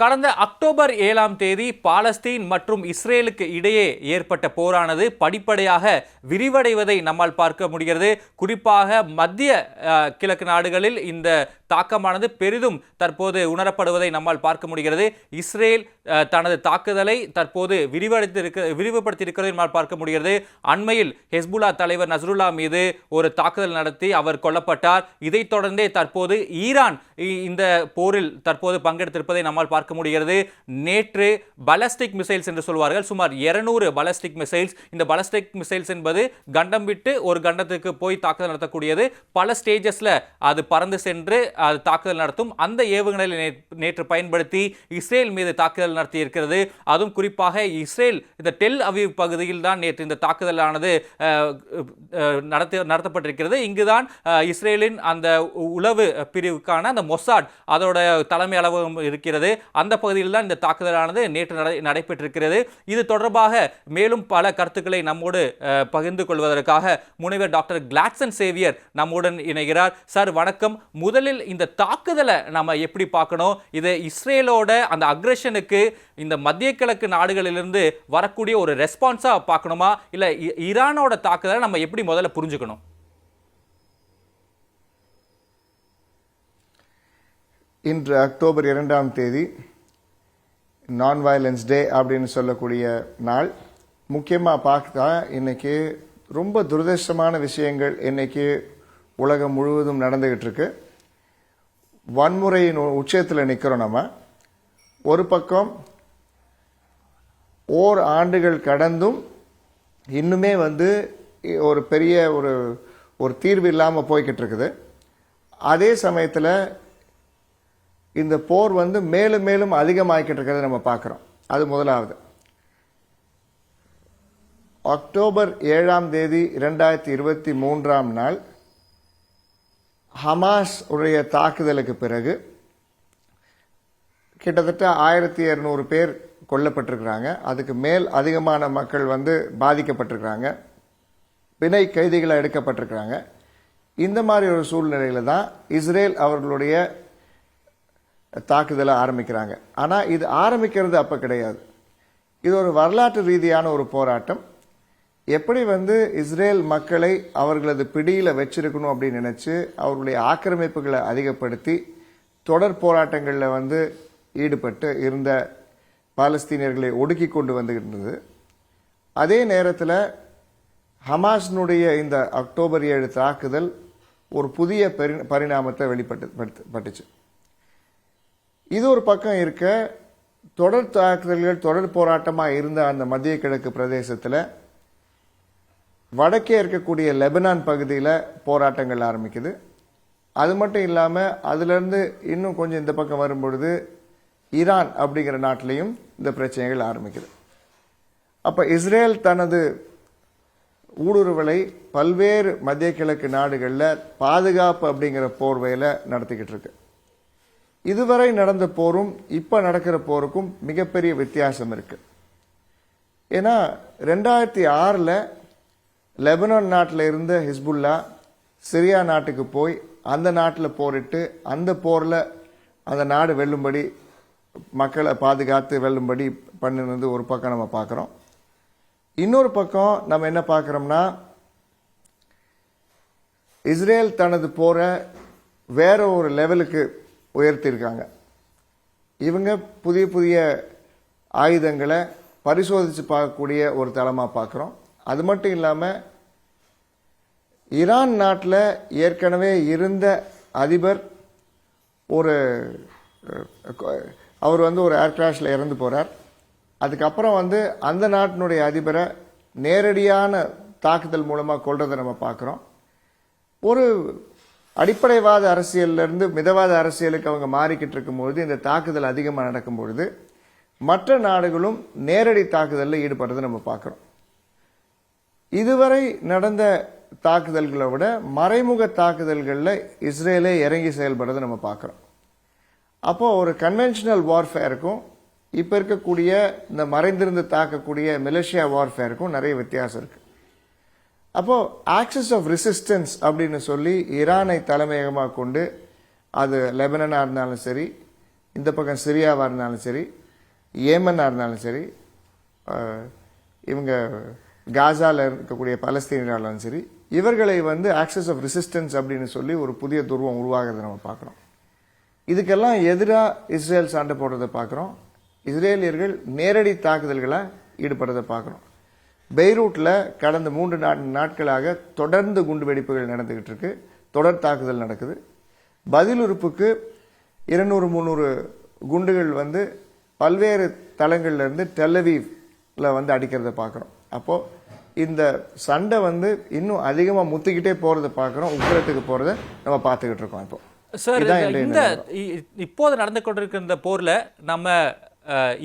கடந்த அக்டோபர் ஏழாம் தேதி பாலஸ்தீன் மற்றும் இஸ்ரேலுக்கு இடையே ஏற்பட்ட போரானது படிப்படியாக விரிவடைவதை நம்மால் பார்க்க முடிகிறது. குறிப்பாக மத்திய கிழக்கு நாடுகளில் இந்த தாக்கமானது பெரிதும் தற்போது உணரப்படுவதை நம்மால் பார்க்க முடிகிறது. இஸ்ரேல் தனது தாக்குதலை தற்போது விரிவடைத்திருக்க விரிவுபடுத்தியிருக்கிறதை நம்மால் பார்க்க முடிகிறது. அண்மையில் ஹெஸ்புல்லா தலைவர் நஸ்ருல்லா மீது ஒரு தாக்குதல் நடத்தி அவர் கொல்லப்பட்டார். இதைத் தொடர்ந்தே தற்போது ஈரான் இந்த போரில் தற்போது பங்கெடுத்திருப்பதை நம்மால் பார்க்க முடிகிறது. நேற்று பலஸ்டிக் மிசைல்ஸ் என்று சொல்வார்கள். சுமார் 200 பலஸ்டிக் மிசைல்ஸ். இந்த பலஸ்டிக் மிசைல்ஸ் என்பது கண்டம் விட்டு ஒரு கண்டத்துக்கு போய் தாக்குதல் நடத்தக்கூடியது. பல ஸ்டேஜஸ்ல அது பறந்து சென்று அது தாக்குதல் நடத்தும். அந்த ஏவுகணைகளை நேற்று பயன்படுத்தி இஸ்ரேல் மீது தாக்குதல் நடத்தி இருக்கிறது அதுவும் குறிப்பாக இஸ்ரேல் இந்த டெல் அவிவ் பகுதியில் தான் நேற்று இந்த தாக்குதலானது நடத்த நடத்தப்பட்டிருக்கிறது. இங்குதான் இஸ்ரேலின் அந்த உளவு பிரிவுக்கான அந்த மொசாட் அதோட தலைமை அலுவலகம் இருக்கிறது. அந்த பகுதியில் தான் இந்த தாக்குதலானது நேற்று நடை நடைபெற்றிருக்கிறது. இது தொடர்பாக மேலும் பல கருத்துக்களை நம்மோடு பகிர்ந்து கொள்வதற்காக முனைவர் டாக்டர் கிளாட்சன் சேவியர் நம்முடன் இணைகிறார். சார் வணக்கம். முதலில் இந்த தாக்குதலை நம்ம எப்படி பார்க்கணும்? இது இஸ்ரேலோட அந்த அக்ரஷனுக்கு இந்த மத்திய கிழக்கு நாடுகளிலிருந்து வரக்கூடிய ஒரு ரெஸ்பான்ஸாக பார்க்கணுமா? இல்லை இ- ஈரானோட தாக்குதலை நம்ம எப்படி முதல்ல புரிஞ்சுக்கணும்? இன்று அக்டோபர் இரண்டாம் தேதி நான் வயலன்ஸ் டே அப்படின்னு சொல்லக்கூடிய நாள். முக்கியமாக பார்த்தா இன்னைக்கு ரொம்ப துரதிருஷ்டமான விஷயங்கள் இன்னைக்கு உலகம் முழுவதும் நடந்துகிட்டு இருக்கு வன்முறையின் உச்சத்தில் நிற்கிறோம் நம்ம. ஒரு பக்கம் ஓர் ஆண்டுகள் கடந்தும் இன்னுமே வந்து ஒரு பெரிய ஒரு ஒரு தீர்வு இல்லாமல் போய்கிட்டு இருக்குது அதே சமயத்தில் இந்த போர் வந்து மேலும் மேலும் அதிகமாகிக்கிட்டு இருக்கிறத நம்ம பார்க்குறோம். அது முதலாவது. அக்டோபர் ஏழாம் தேதி இரண்டாயிரத்தி இருபத்தி மூன்றாம் நாள் ஹமாஸ் உடைய தாக்குதலுக்கு பிறகு கிட்டத்தட்ட ஆயிரத்தி இரநூறு பேர் கொல்லப்பட்டிருக்கிறாங்க. அதுக்கு மேல் அதிகமான மக்கள் வந்து பாதிக்கப்பட்டிருக்கிறாங்க. பிணை கைதிகளாக எடுக்கப்பட்டிருக்கிறாங்க. இந்த மாதிரி ஒரு சூழ்நிலையில தான் இஸ்ரேல் அவர்களுடைய தாக்குதலை ஆரம்பிக்கிறாங்க. ஆனால் இது ஆரம்பிக்கிறது அப்போ கிடையாது. இது ஒரு வரலாற்று ரீதியான ஒரு போராட்டம். எப்படி வந்து இஸ்ரேல் மக்களை அவர்களது பிடியில் வச்சிருக்கணும் அப்படின்னு நினச்சி அவர்களுடைய ஆக்கிரமிப்புகளை அதிகப்படுத்தி தொடர் போராட்டங்களில் வந்து ஈடுபட்டு இருந்த பாலஸ்தீனியர்களை ஒடுக்கி கொண்டு வந்துகிட்டு அதே நேரத்தில் ஹமாஸ்னுடைய இந்த அக்டோபர் ஏழு தாக்குதல் ஒரு புதிய பரி- பரிணாமத்தை வெளிப்பட்டு படுத்து- பட்டுச்சு இது ஒரு பக்கம் இருக்க தொடர் தாக்குதல்கள் தொடர் போராட்டமாக இருந்த அந்த மத்திய கிழக்கு பிரதேசத்தில் வடக்கே இருக்கக்கூடிய லெபனான் பகுதியில் போராட்டங்கள் ஆரம்பிக்குது. அது மட்டும் இல்லாமல் அதுலேருந்து இன்னும் கொஞ்சம் இந்த பக்கம் வரும்பொழுது ஈரான் அப்படிங்கிற நாட்டிலையும் இந்த பிரச்சனைகள் ஆரம்பிக்குது. அப்போ இஸ்ரேல் தனது ஊடுருவலை பல்வேறு மத்திய கிழக்கு நாடுகளில் பாதுகாப்பு அப்படிங்கிற போர்வையில் நடத்திக்கிட்டு இருக்கு. இதுவரை நடந்த போரும் இப்போ நடக்கிற போருக்கும் மிகப்பெரிய வித்தியாசம் இருக்கு. ஏன்னா ரெண்டாயிரத்தி ஆறில் லெபனான் நாட்டில் இருந்த ஹிஸ்புல்லா சிரியா நாட்டுக்கு போய் அந்த நாட்டில் போரிட்டு அந்த போரில் அந்த நாடு வெல்லும்படி மக்களை பாதுகாத்து வெல்லும்படி பண்ணினது ஒரு பக்கம் நம்ம பார்க்குறோம் இன்னொரு பக்கம் நம்ம என்ன பார்க்குறோம்னா இஸ்ரேல் தனது போரை வேற ஒரு லெவலுக்கு உயர்த்தியிருக்காங்க. இவங்க புதிய புதிய ஆயுதங்களை பரிசோதித்து பார்க்கக்கூடிய ஒரு தளமாக பார்க்குறோம். அது மட்டும் இல்லாமல் ஈரான் நாட்டில் ஏற்கனவே இருந்த அதிபர் ஒரு அவர் வந்து ஒரு ஏர் கிராஷில் இறந்து போகிறார் அதுக்கப்புறம் வந்து அந்த நாட்டினுடைய அதிபரை நேரடியான தாக்குதல் மூலமாக கொள்றதை நம்ம பார்க்குறோம். ஒரு அடிப்படைவாத அரசியலிருந்து மிதவாத அரசியலுக்கு அவங்க மாறிக்கிட்டு இருக்கும்பொழுது இந்த தாக்குதல் அதிகமாக நடக்கும்பொழுது மற்ற நாடுகளும் நேரடி தாக்குதலில் ஈடுபடுறதை நம்ம பார்க்குறோம். இதுவரை நடந்த தாக்குதல்களை விட மறைமுக தாக்குதல்களில் இஸ்ரேலே இறங்கி செயல்படுறதை நம்ம பார்க்குறோம். அப்போ ஒரு கன்வென்ஷனல் வார்ஃபேருக்கும் இப்போ இருக்கக்கூடிய இந்த மறைந்திருந்து தாக்கக்கூடிய மிலிஷியா வார்ஃபேருக்கும் நிறைய வித்தியாசம் இருக்கு. அப்போ ஆக்சஸ் ஆஃப் ரெசிஸ்டன்ஸ் அப்படின்னு சொல்லி ஈரானை தலைமையகமாக கொண்டு அது லெபனனாக இருந்தாலும் சரி இந்த பக்கம் சிரியாவாக இருந்தாலும் சரி ஏமனாக இருந்தாலும் சரி இவங்க காசால இருக்கக்கூடிய பலஸ்தீனராக இருந்தாலும் சரி இவர்களை வந்து ஆக்சஸ் ஆஃப் ரெசிஸ்டன்ஸ் அப்படின்னு சொல்லி ஒரு புதிய துருவம் உருவாகிறத நம்ம பார்க்குறோம். இதுக்கெல்லாம் எதிராக இஸ்ரேல் சண்டை போடுறதை பார்க்குறோம். இஸ்ரேலியர்கள் நேரடி தாக்குதல்களை ஈடுபடுறதை பார்க்குறோம். பெய்ரூட்டில் கடந்த மூன்று நாட்களாக தொடர்ந்து குண்டுவெடிப்புகள் நடந்துகிட்டு இருக்கு தொடர் தாக்குதல் நடக்குது. பதிலுறுப்புக்கு இருநூறு முந்நூறு குண்டுகள் வந்து பல்வேறு தளங்கள்ல இருந்து டெல்லவீவ்ல வந்து அடிக்கிறத பார்க்குறோம் அப்போ இந்த சண்டை வந்து இன்னும் அதிகமாக முத்திக்கிட்டே போறதை பார்க்குறோம் உக்கிரத்துக்கு போறதை நம்ம பார்த்துக்கிட்டு இருக்கோம் இப்போ. சார் இந்த- இப்போது நடந்து கொண்டிருக்கிற இந்த போர்ல நம்ம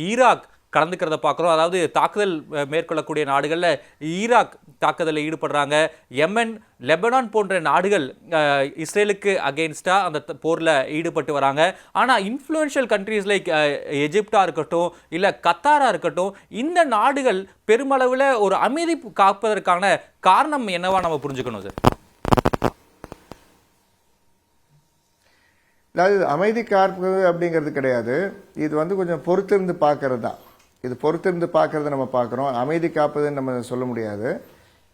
ஈராக் கலந்துக்கிறத பார்க்குறோம். அதாவது தாக்குதல் மேற்கொள்ளக்கூடிய நாடுகளில் ஈராக் தாக்குதலில் ஈடுபடுறாங்க. எமன் லெபனான் போன்ற நாடுகள் இஸ்ரேலுக்கு அகெயின்ஸ்டாக அந்த போரில் ஈடுபட்டு வராங்க. ஆனால் இன்ஃப்ளூயன்ஷியல் கண்ட்ரீஸ் லைக் எஜிப்டாக இருக்கட்டும் இல்லை கத்தாராக இருக்கட்டும் இந்த நாடுகள் பெருமளவில் ஒரு அமைதி காப்பதற்கான காரணம் என்னவா நம்ம புரிஞ்சுக்கணும் சார் அதாவது அமைதி காப்பது அப்படிங்கிறது கிடையாது. இது வந்து கொஞ்சம் பொறுத்திருந்து பார்க்கறது தான் இது பொறுத்திருந்து பார்க்கறத நம்ம பார்க்குறோம். அமைதி காப்பதுன்னு நம்ம சொல்ல முடியாது.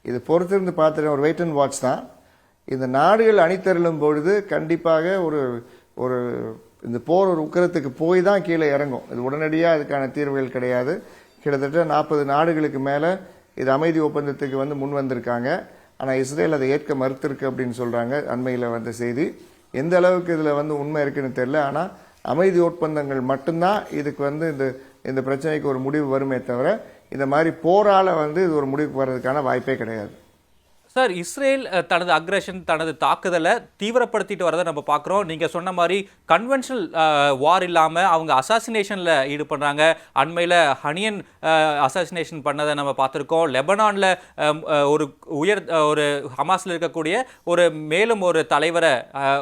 இது பொறுத்திருந்து பார்த்துட்டு ஒரு வெயிட் அண்ட் வாட்ச் தான். இந்த நாடுகள் அணித்தருளும் பொழுது கண்டிப்பாக ஒரு ஒரு இந்த போர் ஒரு உக்கரத்துக்கு போய் தான் கீழே இறங்கும். இது உடனடியாக அதுக்கான தீர்வுகள் கிடையாது. கிட்டத்தட்ட நாற்பது நாடுகளுக்கு மேலே இது அமைதி ஒப்பந்தத்துக்கு வந்து முன் வந்திருக்காங்க. ஆனால் இஸ்ரேல் அதை ஏற்க மறுத்திருக்கு அப்படின்னு சொல்கிறாங்க அண்மையில் வந்த செய்தி. எந்த அளவுக்கு இதில் வந்து உண்மை இருக்குன்னு தெரியல. ஆனால் அமைதி ஒப்பந்தங்கள் மட்டும்தான் இதுக்கு வந்து இந்த இந்த பிரச்சனைக்கு ஒரு முடிவு வருமே தவிர இந்த மாதிரி போரால வந்து இது ஒரு முடிவுக்கு வர்றதுக்கான வாய்ப்பே கிடையாது. சார் இஸ்ரேல் தனது அக்ரஷன் தனது தாக்குதலை தீவிரப்படுத்திட்டு வரதை நம்ம பார்க்குறோம். நீங்கள் சொன்ன மாதிரி கன்வென்ஷனல் வார் இல்லாமல் அவங்க அசாசினேஷனில் ஈடுபடுறாங்க. அண்மையில் ஹனியன் அசாசினேஷன் பண்ணதை நம்ம பார்த்துருக்கோம். லெபனானில் ஒரு உயர் ஒரு ஹமாஸில் இருக்கக்கூடிய ஒரு மேலும் ஒரு தலைவரை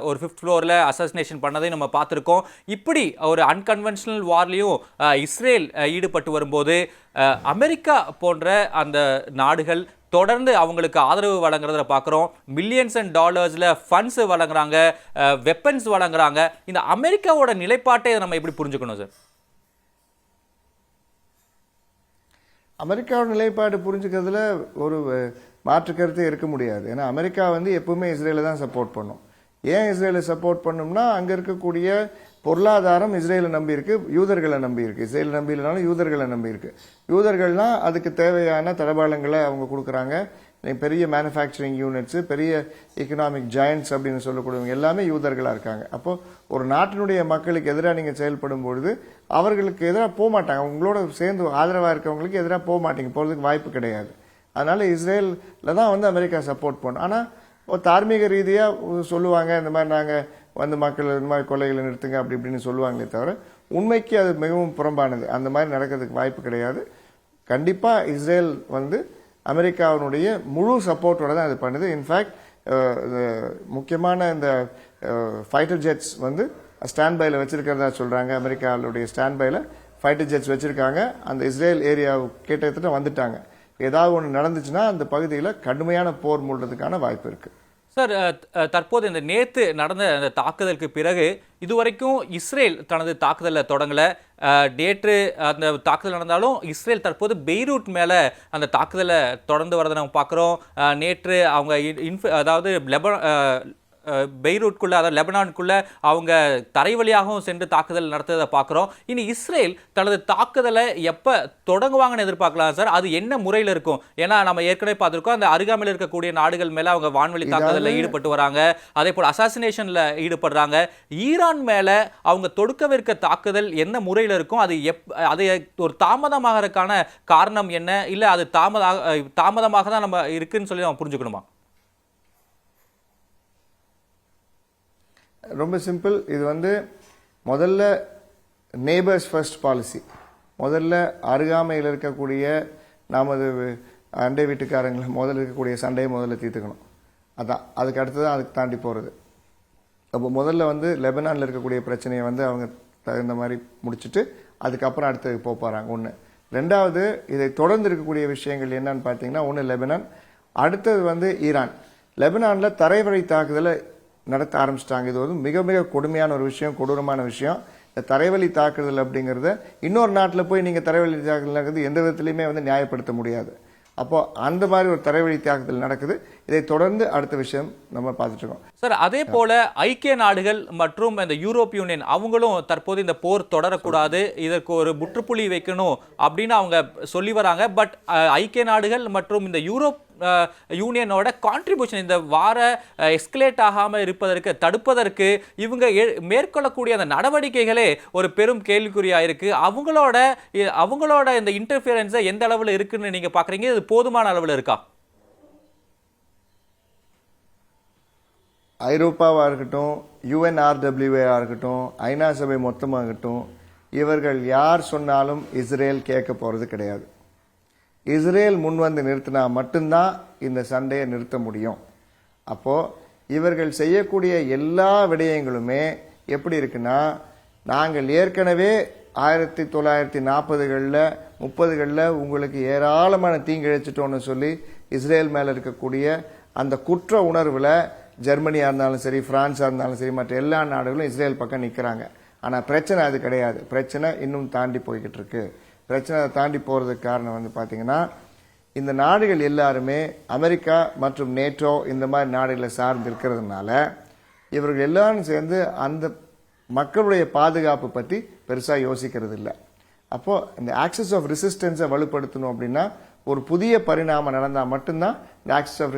ஒரு ஃபிஃப்த் ஃப்ளோரில் அசாசினேஷன் பண்ணதையும் நம்ம பார்த்துருக்கோம். இப்படி ஒரு அன்கன்வென்ஷனல் வார்லேயும் இஸ்ரேல் ஈடுபட்டு வரும்போது அமெரிக்கா போன்ற அந்த நாடுகள் தொடர்ந்து அவங்களுக்கு ஆதரவு வழங்குறத பார்க்குறோம் மில்லியன்ஸ் அண்ட் டாலர்ஸில் ஃபண்ட்ஸ் வழங்குறாங்க வெப்பன்ஸ் வழங்குறாங்க. இந்த அமெரிக்காவோட நிலைப்பாட்டை நம்ம எப்படி புரிஞ்சுக்கணும் சார் அமெரிக்காவோட நிலைப்பாடு புரிஞ்சுக்கிறதுல ஒரு மாற்று கருத்தே இருக்க முடியாது. ஏன்னா அமெரிக்கா வந்து எப்பவுமே இஸ்ரேலை தான் சப்போர்ட் பண்ணும். ஏன் இஸ்ரேலை சப்போர்ட் பண்ணும்னா அங்கே இருக்கக்கூடிய பொருளாதாரம் இஸ்ரேலை நம்பி இருக்கு யூதர்களை நம்பி இருக்கு. இஸ்ரேலை நம்பி இல்லைனாலும் யூதர்களை நம்பி இருக்கு. யூதர்கள்னா அதுக்கு தேவையான தளபாடங்களை அவங்க கொடுக்குறாங்க. பெரிய மேனுஃபேக்சரிங் யூனிட்ஸு பெரிய எக்கனாமிக் ஜாயின்ஸ் அப்படின்னு சொல்லக்கூடியவங்க எல்லாமே யூதர்களாக இருக்காங்க. அப்போ ஒரு நாட்டினுடைய மக்களுக்கு எதிராக நீங்கள் செயல்படும் பொழுது அவர்களுக்கு எதிராக போக மாட்டாங்க. உங்களோட சேர்ந்து ஆதரவாக இருக்கவங்களுக்கு எதிராக போக மாட்டீங்க. போகிறதுக்கு வாய்ப்பு கிடையாது. அதனால் இஸ்ரேலில் தான் வந்து அமெரிக்கா சப்போர்ட் பண்ணும். ஆனால் தார்மீக ரீதியாக சொல்லுவாங்க இந்த மாதிரி நாங்கள் வந்து மக்கள் இந்த மாதிரி கொலைகளை நிறுத்துங்க அப்படி இப்படின்னு சொல்லுவாங்களே தவிர உண்மைக்கு அது மிகவும் புறம்பானது. அந்த மாதிரி நடக்கிறதுக்கு வாய்ப்பு கிடையாது. கண்டிப்பாக இஸ்ரேல் வந்து அமெரிக்காவினுடைய முழு சப்போர்ட்டோட தான் அது பண்ணுது. இன்ஃபேக்ட் முக்கியமான இந்த ஃபைட்டர் ஜெட்ஸ் வந்து ஸ்டாண்ட் பைல வச்சிருக்கிறதா சொல்றாங்க. அமெரிக்காவுடைய ஸ்டாண்ட் பைல ஃபைட்டர் ஜெட்ஸ் வச்சுருக்காங்க. அந்த இஸ்ரேல் ஏரியா கிட்டத்தட்ட வந்துட்டாங்க. ஏதாவது ஒன்று நடந்துச்சுன்னா அந்த பகுதியில் கடுமையான போர் மூடுறதுக்கான வாய்ப்பு இருக்குது சார் தற்போது இந்த நேற்று நடந்த அந்த தாக்குதலுக்கு பிறகு இதுவரைக்கும் இஸ்ரேல் தனது தாக்குதலை தொடங்கலை. நேற்று அந்த தாக்குதல் நடந்தாலும் இஸ்ரேல் தற்போது பெய்ரூட் மேலே அந்த தாக்குதலை தொடர்ந்து வரதை நம்ம பார்க்குறோம் நேற்று அவங்க இன்- இன்ஃப- அதாவது லெப பெய்ரூட்குள்ள அதாவது லெபனானுக்குள்ள அவங்க தரை வழியாகவும் சென்று தாக்குதல் நடத்துறதை பார்க்குறோம். இனி இஸ்ரேல் தனது தாக்குதலை எப்போ தொடங்குவாங்கன்னு எதிர்பார்க்கலாம் சார்? அது என்ன முறையில் இருக்கும்? ஏன்னா நம்ம ஏற்கனவே பார்த்துருக்கோம் அந்த அருகாமையில் இருக்கக்கூடிய நாடுகள் மேலே அவங்க வான்வெளி தாக்குதலில் ஈடுபட்டு வராங்க. அதே போல் அசாசினேஷனில் ஈடுபடுறாங்க. ஈரான் மேலே அவங்க தொடுக்கவிருக்க தாக்குதல் என்ன முறையில் இருக்கும்? அது எப் அது ஒரு தாமதமாகறதுக்கான காரணம் என்ன? இல்லை அது தாமத தாமதமாக தான் நம்ம இருக்குன்னு சொல்லி நம்ம புரிஞ்சுக்கணுமா? ரொம்ப சிம்பிள். இது வந்து முதல்ல நேபர்ஸ் ஃபர்ஸ்ட் பாலிசி முதல்ல அருகாமையில் இருக்கக்கூடிய நமது அண்டை வீட்டுக்காரங்களை முதல்ல இருக்கக்கூடிய சண்டையை முதல்ல தீர்த்துக்கணும். அதான். அதுக்கு அடுத்து தான் அதுக்கு தாண்டி போகிறது அப்போ முதல்ல வந்து லெபனானில் இருக்கக்கூடிய பிரச்சனையை வந்து அவங்க தகுந்த மாதிரி முடிச்சுட்டு அதுக்கப்புறம் அடுத்தது போக போகிறாங்க ஒன்று ரெண்டாவது இதை தொடர்ந்து இருக்கக்கூடிய விஷயங்கள் என்னன்னு பார்த்தீங்கன்னா ஒன்று லெபனான் அடுத்தது வந்து ஈரான். லெபனானில் தரைவழி தாக்குதலை நடத்த ஆரம்பிச்சிட்டாங்க. இது வந்து மிக மிக கொடுமையான ஒரு விஷயம் கொடூரமான விஷயம். இந்த தரைவழி தாக்குதல் அப்படிங்கிறத இன்னொரு நாட்டில் போய் நீங்கள் தரைவழி தாக்குதல் நடக்குது எந்த விதத்துலையுமே வந்து நியாயப்படுத்த முடியாது. அப்போ அந்த மாதிரி ஒரு தரைவழி தாக்குதல் நடக்குது. இதை தொடர்ந்து அடுத்த விஷயம் நம்ம பார்த்துட்டு இருக்கோம். சார் அதே போல ஐக்கிய நாடுகள் மற்றும் இந்த யூரோப் யூனியன் அவங்களும் தற்போது இந்த போர் தொடரக்கூடாது இதற்கு ஒரு முற்றுப்புள்ளி வைக்கணும் அப்படின்னு அவங்க சொல்லி வராங்க. பட் ஐக்கிய நாடுகள் மற்றும் இந்த யூரோப் யூனியனோட கான்ட்ரிபியூஷன் இந்த வார எஸ்கலேட் ஆகாமல் இருப்பதற்கு தடுப்பதற்கு இவங்க மேற்கொள்ளக்கூடிய அந்த நடவடிக்கைகளே ஒரு பெரும் கேள்விக்குறியாக இருக்குது அவங்களோட அவங்களோட இந்த இன்டர்ஃபியரன்ஸை எந்த அளவில் இருக்குன்னு நீங்கள் பார்க்குறீங்க இது போதுமான அளவில் இருக்கா? ஐரோப்பாவாக இருக்கட்டும் யுஎன்ஆர்டபிள்யூஏவாக இருக்கட்டும் ஐநா சபை மொத்தமாக இருக்கட்டும் இவர்கள் யார் சொன்னாலும் இஸ்ரேல் கேட்க போகிறது கிடையாது. இஸ்ரேல் முன் வந்து நிறுத்தினா மட்டும்தான் இந்த சண்டையை நிறுத்த முடியும். அப்போது இவர்கள் செய்யக்கூடிய எல்லா விடயங்களுமே எப்படி இருக்குன்னா நாங்கள் ஏற்கனவே ஆயிரத்தி தொள்ளாயிரத்தி நாற்பதுகளில் முப்பதுகளில் உங்களுக்கு ஏராளமான தீங்கிழைச்சிட்டோம்னு சொல்லி இஸ்ரேல் மேலே இருக்கக்கூடிய அந்த குற்ற உணர்வில் ஜெர்மனியாக இருந்தாலும் சரி ஃப்ரான்ஸாக இருந்தாலும் சரி மற்ற எல்லா நாடுகளும் இஸ்ரேல் பக்கம் நிற்கிறாங்க ஆனால் பிரச்சனை அது கிடையாது. பிரச்சனை இன்னும் தாண்டி போய்கிட்டு இருக்குது பிரச்சனை தாண்டி போகிறதுக்கு காரணம் வந்து பார்த்தீங்கன்னா இந்த நாடுகள் எல்லாருமே அமெரிக்கா மற்றும் நேட்டோ இந்த மாதிரி நாடுகளை சார்ந்து இருக்கிறதுனால இவர்கள் எல்லாரும் சேர்ந்து அந்த மக்களுடைய பாதுகாப்பு பற்றி பெருசாக யோசிக்கிறது இல்லை அப்போது இந்த ஆக்சஸ் ஆஃப் ரெசிஸ்டன்ஸை வலுப்படுத்தணும் அப்படின்னா ஒரு புதிய பரிணாமம் நடந்தால் மட்டும்தான் இந்த ஆக்சஸ் ஆஃப்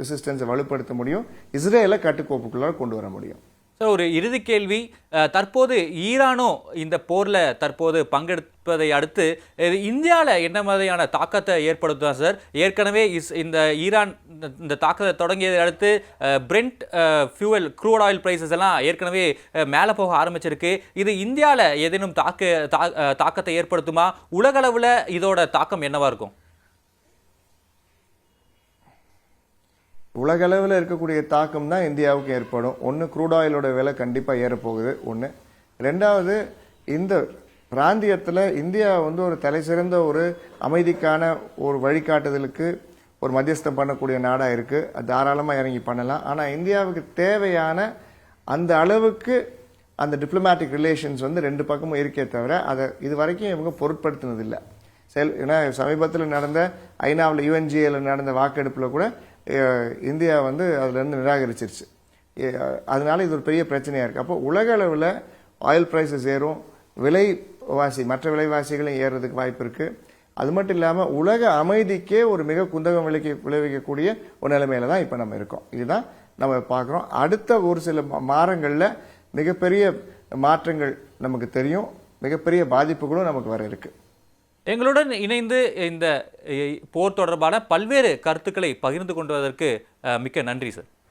ரெசிஸ்டன்ஸை வலுப்படுத்த முடியும். இஸ்ரேலை கட்டுக்கோப்புக்குள்ளார கொண்டு வர முடியும். சார் ஒரு இறுதி கேள்வி. தற்போது ஈரானும் இந்த போரில் தற்போது பங்கெடுப்பதை அடுத்து இது இந்தியாவில் என்ன மாதிரியான தாக்கத்தை ஏற்படுத்தும் சார்? ஏற்கனவே இஸ் இந்த ஈரான் இந்த- தாக்கத்தை தொடங்கியதை அடுத்து Brent fuel crude oil prices எல்லாம் ஏற்கனவே மேலே போக ஆரம்பிச்சிருக்கு. இது இந்தியாவில் ஏதேனும் தாக்க தா- தாக்கத்தை ஏற்படுத்துமா? உலகளவில் இதோட தாக்கம் என்னவாக இருக்கும்? உலகளவில் இருக்கக்கூடிய தாக்கம் தான் இந்தியாவுக்கு ஏற்படும். ஒன்று க்ரூட் ஆயிலோட விலை கண்டிப்பாக ஏறப்போகுது. ஒன்று ரெண்டாவது இந்த பிராந்தியத்தில் இந்தியா வந்து ஒரு தலைசிறந்த ஒரு அமைதிக்கான ஒரு வழிகாட்டுதலுக்கு ஒரு மத்தியஸ்தம் பண்ணக்கூடிய நாடாக இருக்குது அது தாராளமாக இறங்கி பண்ணலாம். ஆனால் இந்தியாவுக்கு தேவையான அந்த அளவுக்கு அந்த டிப்ளமேட்டிக் ரிலேஷன்ஸ் வந்து ரெண்டு பக்கமும் இருக்கே தவிர அதை இது வரைக்கும் இவங்க பொருட்படுத்தினதில்லை. செல் ஏன்னா சமீபத்தில் நடந்த ஐநாவில் யூஎன்ஜிஏல நடந்த வாக்கெடுப்பில் கூட இந்தியா வந்து அதுலேருந்து நிராகரிச்சிருச்சு. அதனால இது ஒரு பெரிய பிரச்சனையாக இருக்குது அப்போ உலக அளவில் ஆயில் ப்ரைஸஸ் ஏறும் விலைவாசி மற்ற விலைவாசிகளும் ஏறுறதுக்கு வாய்ப்பு இருக்குது அது மட்டும் இல்லாமல் உலக அமைதிக்கே ஒரு மிக குந்தகம் விளைக்க விளைவிக்கக்கூடிய ஒரு நிலைமையில தான் இப்போ நம்ம இருக்கோம். இதுதான் நம்ம பார்க்குறோம். அடுத்த ஒரு சில மாதங்களில் மிகப்பெரிய மாற்றங்கள் நமக்கு தெரியும். மிகப்பெரிய பாதிப்புகளும் நமக்கு வர இருக்குது எங்களுடன் இணைந்து இந்த போர் தொடர்பான பல்வேறு கருத்துக்களை பகிர்ந்து கொண்டதற்கு மிக்க நன்றி சார்.